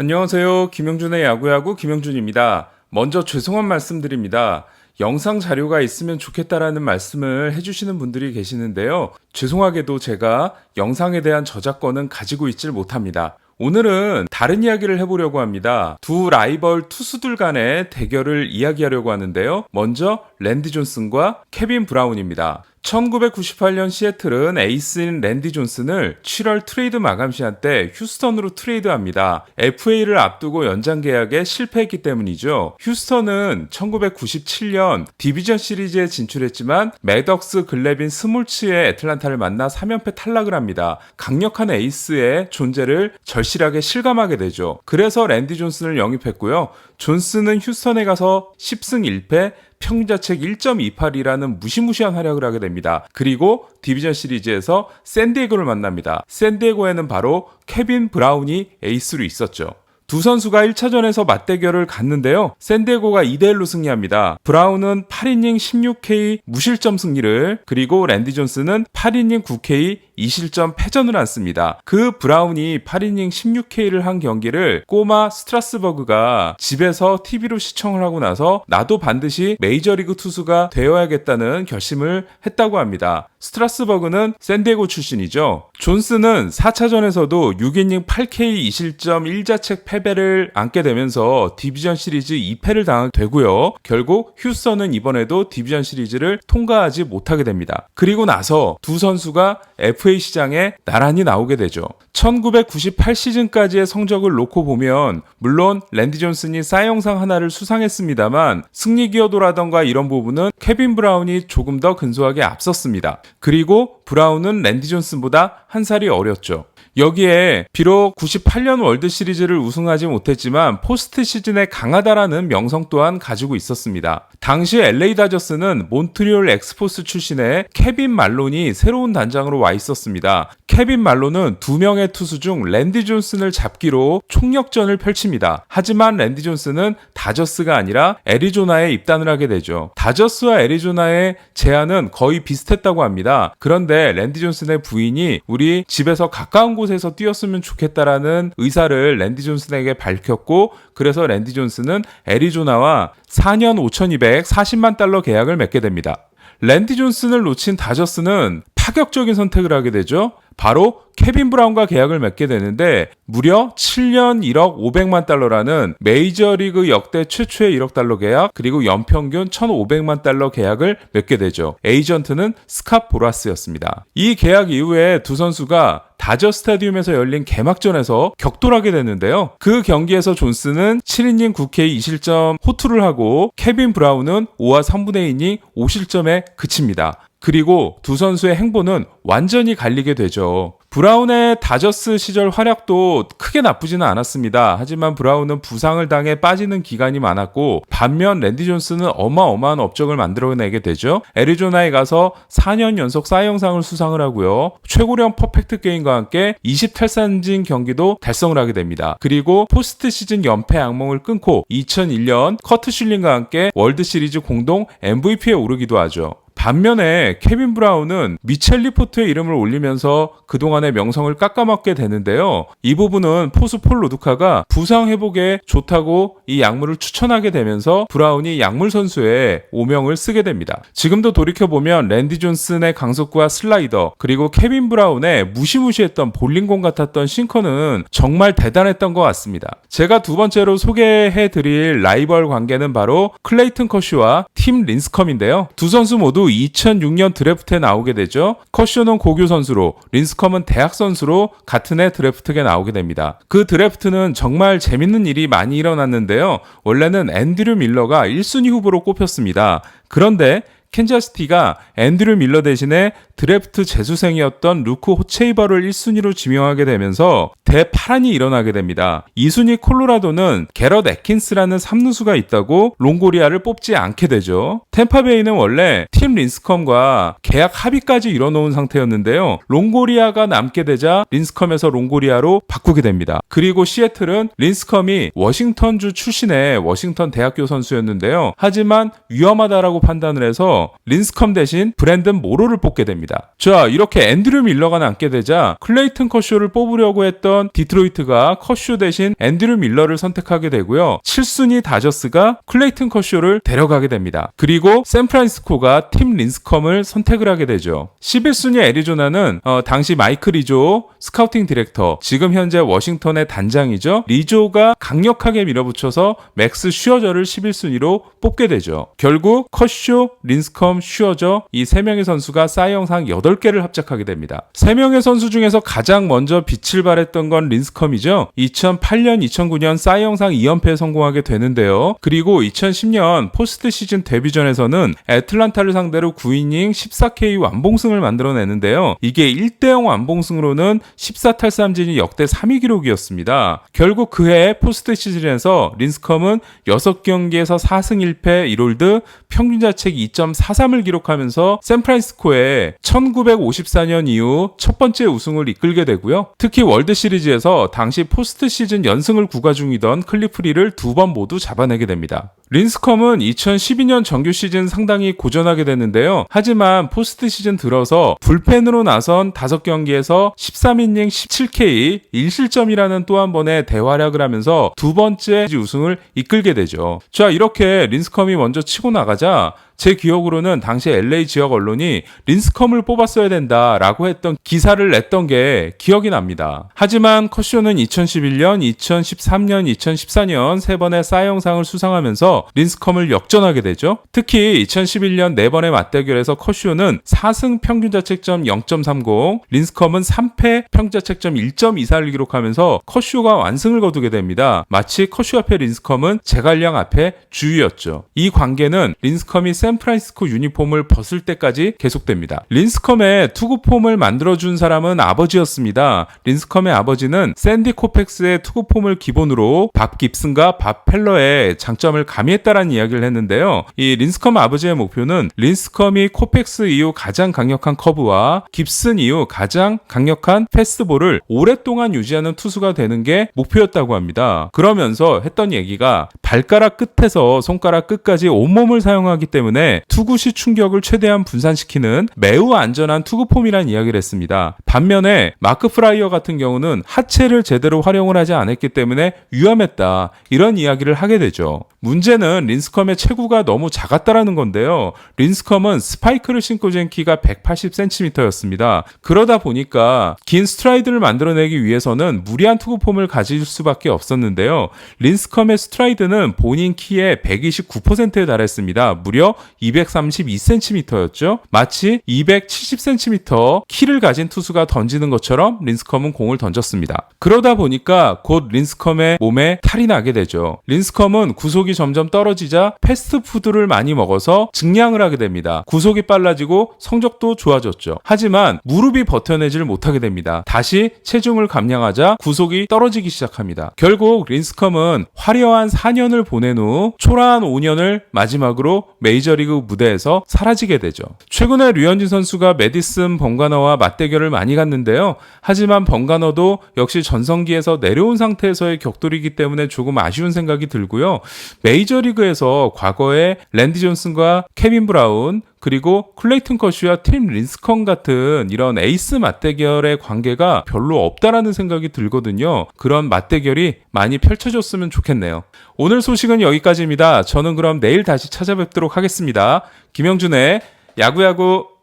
안녕하세요. 김영준의 야구야구 김영준입니다. 먼저 죄송한 말씀드립니다. 영상 자료가 있으면 좋겠다라는 말씀을 해주시는 분들이 계시는데요. 죄송하게도 제가 영상에 대한 저작권은 가지고 있질 못합니다. 오늘은 다른 이야기를 해보려고 합니다. 두 라이벌 투수들 간의 대결을 이야기하려고 하는데요. 먼저 랜디 존슨과 케빈 브라운입니다. 1998년 시애틀은 에이스인 랜디 존슨을 7월 트레이드 마감 시한 때 휴스턴으로 트레이드합니다. FA를 앞두고 연장 계약에 실패했기 때문이죠. 휴스턴은 1997년 디비전 시리즈에 진출했지만 매덕스 글래빈 스몰츠의 애틀란타를 만나 3연패 탈락을 합니다. 강력한 에이스의 존재를 절실하게 실감하게 되죠. 그래서 랜디 존슨을 영입했고요. 존슨은 휴스턴에 가서 10승 1패 평자책 1.28이라는 무시무시한 활약을 하게 됩니다. 그리고 디비전 시리즈에서 샌디에고를 만납니다. 샌디에고에는 바로 케빈 브라운이 에이스로 있었죠. 두 선수가 1차전에서 맞대결을 갔는데요. 샌디에고가 2대1로 승리합니다. 브라운은 8이닝 16K 무실점 승리를 그리고 랜디 존스는 8이닝 9K 2실점 패전을 안습니다. 그 브라운이 8이닝 16K를 한 경기를 꼬마 스트라스버그가 집에서 TV로 시청을 하고 나서 나도 반드시 메이저리그 투수가 되어야겠다는 결심을 했다고 합니다. 스트라스버그는 샌디에고 출신이죠. 존스는 4차전에서도 6이닝 8K 2실점 1자책 패배를 안게 되면서 디비전 시리즈 2패를 당하게 되고요. 결국 휴스턴은 이번에도 디비전 시리즈를 통과하지 못하게 됩니다. 그리고 나서 두 선수가 FA 시장에 나란히 나오게 되죠. 1998 시즌까지의 성적을 놓고 보면 물론 랜디 존슨이 사이영상 하나를 수상했습니다만 승리 기여도라던가 이런 부분은 케빈 브라운이 조금 더 근소하게 앞섰습니다. 그리고 브라운은 랜디 존슨보다 한 살이 어렸죠. 여기에 비록 98년 월드 시리즈를 우승하지 못했지만 포스트 시즌에 강하다라는 명성 또한 가지고 있었습니다. 당시 LA 다저스는 몬트리올 엑스포스 출신의 케빈 말론이 새로운 단장으로 와 있었습니다. 케빈 말론은 두 명의 투수 중 랜디 존슨을 잡기로 총력전을 펼칩니다. 하지만 랜디 존슨은 다저스가 아니라 애리조나에 입단을 하게 되죠. 다저스와 애리조나의 제안은 거의 비슷했다고 합니다. 그런데 랜디 존슨의 부인이 우리 집에서 가까운 곳에서 뛰었으면 좋겠다라는 의사를 랜디 존슨에게 밝혔고 그래서 랜디 존슨은 애리조나와 4년 5,240만 달러 계약을 맺게 됩니다. 랜디 존슨을 놓친 다저스는 파격적인 선택을 하게 되죠. 바로 케빈 브라운과 계약을 맺게 되는데 무려 7년 1억 500만 달러라는 메이저리그 역대 최초의 1억 달러 계약 그리고 연평균 1,500만 달러 계약을 맺게 되죠. 에이전트는 스캇 보라스였습니다. 이 계약 이후에 두 선수가 다저 스타디움에서 열린 개막전에서 격돌하게 됐는데요. 그 경기에서 존스는 7이닝 9K 2실점 호투를 하고 케빈 브라운은 5와 3분의 2이닝 5실점에 그칩니다. 그리고 두 선수의 행보는 완전히 갈리게 되죠. 브라운의 다저스 시절 활약도 크게 나쁘지는 않았습니다. 하지만 브라운은 부상을 당해 빠지는 기간이 많았고 반면 랜디 존스는 어마어마한 업적을 만들어내게 되죠. 애리조나에 가서 4년 연속 사이영상을 수상을 하고요. 최고령 퍼펙트 게임과 함께 20탈삼진 경기도 달성을 하게 됩니다. 그리고 포스트 시즌 연패 악몽을 끊고 2001년 커트 슐링과 함께 월드 시리즈 공동 MVP에 오르기도 하죠. 반면에 케빈 브라운은 미첼 리포트의 이름을 올리면서 그동안의 명성을 깎아먹게 되는데요. 이 부분은 포수 폴 로드카가 부상 회복에 좋다고 이 약물을 추천하게 되면서 브라운이 약물 선수의 오명을 쓰게 됩니다. 지금도 돌이켜보면 랜디 존슨의 강속구와 슬라이더 그리고 케빈 브라운의 무시무시했던 볼링공 같았던 싱커는 정말 대단했던 것 같습니다. 제가 두 번째로 소개해드릴 라이벌 관계는 바로 클레이튼 커슈와 팀 린스컴인데요. 두 선수 모두 2006년 드래프트에 나오게 되죠. 커쇼는 고교 선수로, 린스컴은 대학 선수로 같은 해 드래프트에 나오게 됩니다. 그 드래프트는 정말 재밌는 일이 많이 일어났는데요. 원래는 앤드류 밀러가 1순위 후보로 꼽혔습니다. 그런데 캔자스티가 앤드류 밀러 대신에 드래프트 재수생이었던 루크 호체이버를 1순위로 지명하게 되면서 대파란이 일어나게 됩니다. 2순위 콜로라도는 게럿 에킨스라는 3루수가 있다고 롱고리아를 뽑지 않게 되죠. 템파베이는 원래 팀 린스컴과 계약 합의까지 이뤄놓은 상태였는데요. 롱고리아가 남게 되자 린스컴에서 롱고리아로 바꾸게 됩니다. 그리고 시애틀은 린스컴이 워싱턴주 출신의 워싱턴 대학교 선수였는데요. 하지만 위험하다라고 판단을 해서 린스컴 대신 브랜든 모로를 뽑게 됩니다. 자, 이렇게 앤드류 밀러가 남게 되자 클레이튼 커쇼를 뽑으려고 했던 디트로이트가 커쇼 대신 앤드류 밀러를 선택하게 되고요. 7순위 다저스가 클레이튼 커쇼를 데려가게 됩니다. 그리고 샌프란시스코가 팀 린스컴을 선택을 하게 되죠. 11순위 애리조나는 어, 당시 마이크 리조 스카우팅 디렉터, 지금 현재 워싱턴의 단장이죠. 리조가 강력하게 밀어붙여서 맥스 슈어저를 11순위로 뽑게 되죠. 결국 컷쇼, 린스컴, 슈어저 이 세 명의 선수가 사이영상 8개를 합작하게 됩니다. 세 명의 선수 중에서 가장 먼저 빛을 발했던 건 린스컴이죠. 2008년, 2009년 사이영상 2연패에 성공하게 되는데요. 그리고 2010년 포스트 시즌 데뷔전에서는 애틀란타를 상대로 9이닝 14K 완봉승을 만들어내는데요. 이게 1대0 완봉승으로는 14탈삼진이 역대 3위 기록이었습니다. 결국 그해 포스트 시즌에서 린스컴은 6경기에서 4승 1패 1홀드 평균 자책 2.43을 기록하면서 샌프란시스코에 1954년 이후 첫 번째 우승을 이끌게 되고요. 특히 월드 시리즈 에서 당시 포스트 시즌 연승을 구가 중이던 클리프리를 두 번 모두 잡아내게 됩니다. 린스컴은 2012년 정규 시즌 상당히 고전하게 됐는데요. 하지만 포스트 시즌 들어서 불펜으로 나선 5경기에서 13이닝 17K 1실점이라는 또 한 번의 대활약을 하면서 두 번째 우승을 이끌게 되죠. 자, 이렇게 린스컴이 먼저 치고 나가자 제 기억으로는 당시 LA 지역 언론이 린스컴을 뽑았어야 된다라고 했던 기사를 냈던 게 기억이 납니다. 하지만 커쇼는 2011년, 2013년, 2014년 세 번의 사이영상을 수상하면서 린스컴을 역전하게 되죠. 특히 2011년 네 번의 맞대결에서 커쇼는 4승 평균 자책점 0.30, 린스컴은 3패 평균 자책점 1.24를 기록하면서 커쇼가 완승을 거두게 됩니다. 마치 커쇼 앞에 린스컴은 제갈량 앞에 주유였죠. 이 관계는 린스컴이 샌프란시스코 유니폼을 벗을 때까지 계속됩니다. 린스컴의 투구폼을 만들어준 사람은 아버지였습니다. 린스컴의 아버지는 샌디 코펙스의 투구폼을 기본으로 밥 깁슨과 밥 펠러의 장점을 가미 했다라는 이야기를 했는데요. 이 린스컴 아버지의 목표는 린스컴이 코펙스 이후 가장 강력한 커브와 깁슨 이후 가장 강력한 패스트볼을 오랫동안 유지하는 투수가 되는 게 목표였다고 합니다. 그러면서 했던 얘기가 발가락 끝에서 손가락 끝까지 온몸을 사용하기 때문에 투구 시 충격을 최대한 분산시키는 매우 안전한 투구폼이란 이야기를 했습니다. 반면에 마크 프라이어 같은 경우는 하체를 제대로 활용을 하지 않았기 때문에 위험했다. 이런 이야기를 하게 되죠. 문제는 린스컴의 체구가 너무 작았다라는 건데요. 린스컴은 스파이크를 신고 잰 키가 180cm였습니다. 그러다 보니까 긴 스트라이드를 만들어내기 위해서는 무리한 투구폼을 가질 수밖에 없었는데요. 린스컴의 스트라이드는 본인 키의 129%에 달했습니다. 무려 232cm였죠. 마치 270cm 키를 가진 투수가 던지는 것처럼 린스컴은 공을 던졌습니다. 그러다 보니까 곧 린스컴의 몸에 탈이 나게 되죠. 린스컴은 구속이 점점 떨어지자 패스트푸드를 많이 먹어서 증량을 하게 됩니다. 구속이 빨라지고 성적도 좋아졌죠. 하지만 무릎이 버텨내지를 못하게 됩니다. 다시 체중을 감량하자 구속이 떨어지기 시작합니다. 결국 린스컴은 화려한 4년을 보낸 후 초라한 5년을 마지막으로 메이저리그 무대에서 사라지게 되죠. 최근에 류현진 선수가 메디슨 번가너와 맞대결을 많이 갔는데요. 하지만 번가너도 역시 전성기에서 내려온 상태에서의 격돌이기 때문에 조금 아쉬운 생각이 들고요. 메이저 리그에서 과거에 랜디 존슨과 케빈 브라운 그리고 클레이튼 커슈와 팀 린스컨 같은 이런 에이스 맞대결의 관계가 별로 없다라는 생각이 들거든요. 그런 맞대결이 많이 펼쳐졌으면 좋겠네요. 오늘 소식은 여기까지입니다. 저는 그럼 내일 다시 찾아뵙도록 하겠습니다. 김영준의 야구야구